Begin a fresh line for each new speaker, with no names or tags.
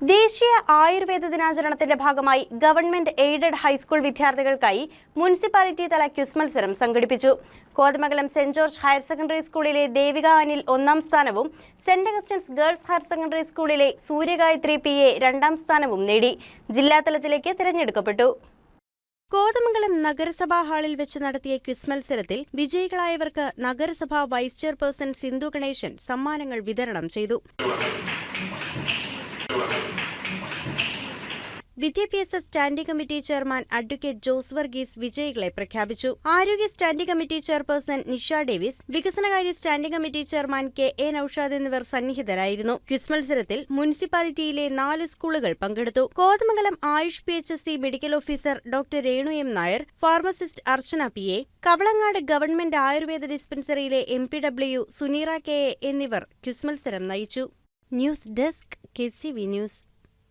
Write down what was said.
ദേശീയ ആയുർവേദ ദിനാചരണത്തിന്റെ ഭാഗമായി ഗവൺമെന്റ് എയ്ഡഡ് ഹൈസ്കൂൾ വിദ്യാർത്ഥികൾക്കായി മുനിസിപ്പാലിറ്റി തല ക്വിസ് മത്സരം സംഘടിപ്പിച്ചു. Kothamangalam saint George higher secondary സ്കൂളിലെ ദേവിക അനിൽ ഒന്നാം സ്ഥാനവും saint Augustine's girls higher secondary സ്കൂളിലെ സൂര്യഗായത്രി പി എ രണ്ടാം സ്ഥാനവും നേടി. ജില്ലാതലത്തിലേക്ക് തിരഞ്ഞെടുക്കപ്പെട്ടു. കോതമംഗലം നഗരസഭാ ഹാളിൽ വെച്ച് നടത്തിയ ക്വിസ് മത്സരത്തിൽ വിജയികളായവർക്ക് നഗരസഭാ വൈസ് ചെയർപേഴ്സൺ സിന്ധു ഗണേശൻ സമ്മാനങ്ങൾ വിതരണം ചെയ്തു. വിദ്യാഭ്യാസ standing committee chairman advocate Jose Varghese വിജയികളെ പ്രഖ്യാപിച്ചു. ആരോഗ്യ standing committee chairperson Nisha Davis വികസനകാര്യ standing committee chairman K A Noushad എന്നിവർ സന്നിഹിതരായിരുന്നു. ക്വിസ് മത്സരത്തിൽ മുനിസിപ്പാലിറ്റിയിലെ നാല് സ്കൂളുകൾ പങ്കെടുത്തു. Kothamangalam AYUSH P H S C medical officer doctor Renu M Nair pharmacist Archana P A Kavalangad government Ayurveda ഡിസ്പെൻസറിയിലെ M P W Suneera K A എന്നിവർ quiz മത്സരം നയിച്ചു. News desk K C V news.